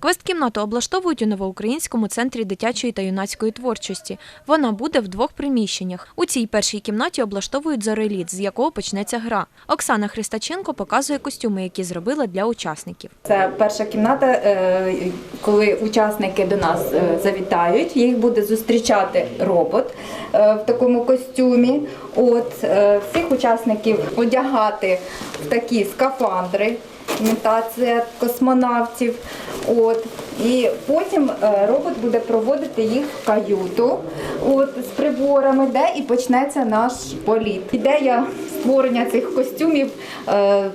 Квест-кімнату облаштовують у новоукраїнському центрі дитячої та юнацької творчості. Вона буде в двох приміщеннях. У цій першій кімнаті облаштовують зореліт, з якого почнеться гра. Оксана Христаченко показує костюми, які зробила для учасників. Це перша кімната, е, коли учасники до нас е, завітають. Їх буде зустрічати робот е, в такому костюмі. От всіх учасників одягати в такі скафандри. Імітація космонавтів. От. І потім е, робот буде проводити їх в каюту от, з приборами, де і почнеться наш політ. Ідея створення цих костюмів е,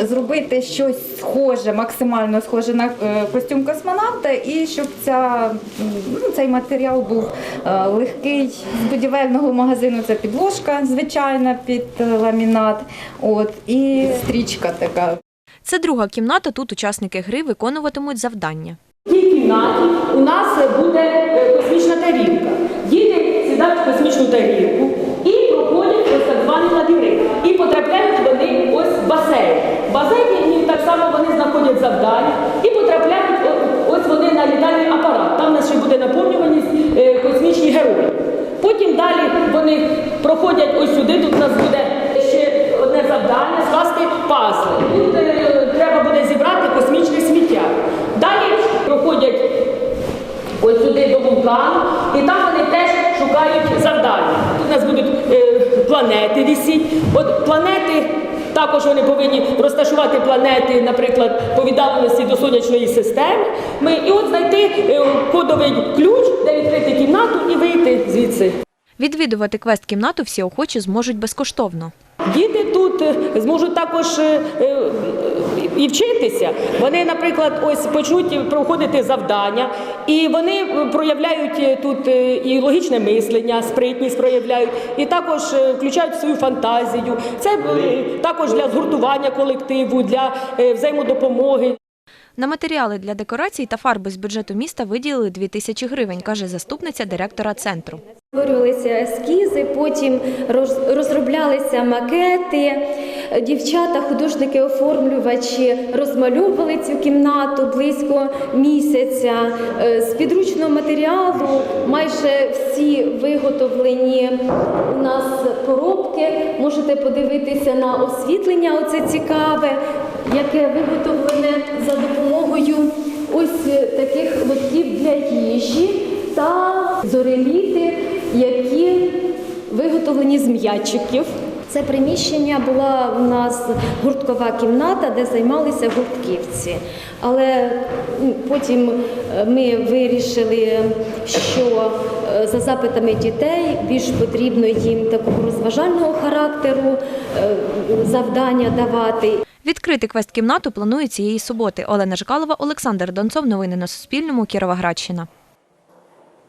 зробити щось схоже, максимально схоже на е, костюм космонавта, і щоб ця, ну, цей матеріал був е, легкий з будівельного магазину. Це підложка звичайна під ламінат. От, і стрічка така. Це друга кімната. Тут учасники гри виконуватимуть завдання. В тій кімнаті у нас буде е, космічна тарілка. Діти сідають в космічну тарілку і проходять ось так званий лабіринт. І потрапляють вони ось в басейн. В басейні так само вони знаходять завдання і потрапляють ось вони на літальний апарат. Там у нас ще буде наповнюваність е, космічні герої. Потім далі вони проходять ось сюди. Тут у нас буде ще одне завдання скласти пазли. Тут е, треба буде зібрати космічне сміття. Далі проходять ось сюди до вулкану, і там вони теж шукають завдання. Тут у нас будуть е, планети висіть. От планети. Також вони повинні розташувати планети, наприклад, по віддаленості до сонячної системи. Ми і от знайти е, кодовий ключ, де відкрити кімнату і вийти звідси. Відвідувати квест-кімнату всі охочі зможуть безкоштовно. Діти тут е, зможуть також е, і вчитися. Вони, наприклад, ось почнуть проходити завдання, і вони проявляють е, тут е, і логічне мислення, спритність проявляють, і також е, включають свою фантазію. Це також для згуртування колективу, для взаємодопомоги. На матеріали для декорацій та фарби з бюджету міста виділили 2 тисячі гривень, каже заступниця директора центру. Створювалися ескізи, потім роз- розроблялися макети. Дівчата, художники-оформлювачі розмальовували цю кімнату близько місяця. Е, З підручного матеріалу майже всі виготовлені у нас коробки. Можете подивитися на освітлення, оце цікаве, яке виготовлене за допомогою ось е, таких лотків для їжі та зореліти, які виготовлені з м'ячиків. Це приміщення була у нас гурткова кімната, де займалися гуртківці. Але потім е, ми вирішили, що е, за запитами дітей більш потрібно їм такого розважального характеру е, завдання давати. Відкрити квест-кімнату планують цієї суботи. Олена Жкалова, Олександр Донцов. Новини на Суспільному. Кіровоградщина.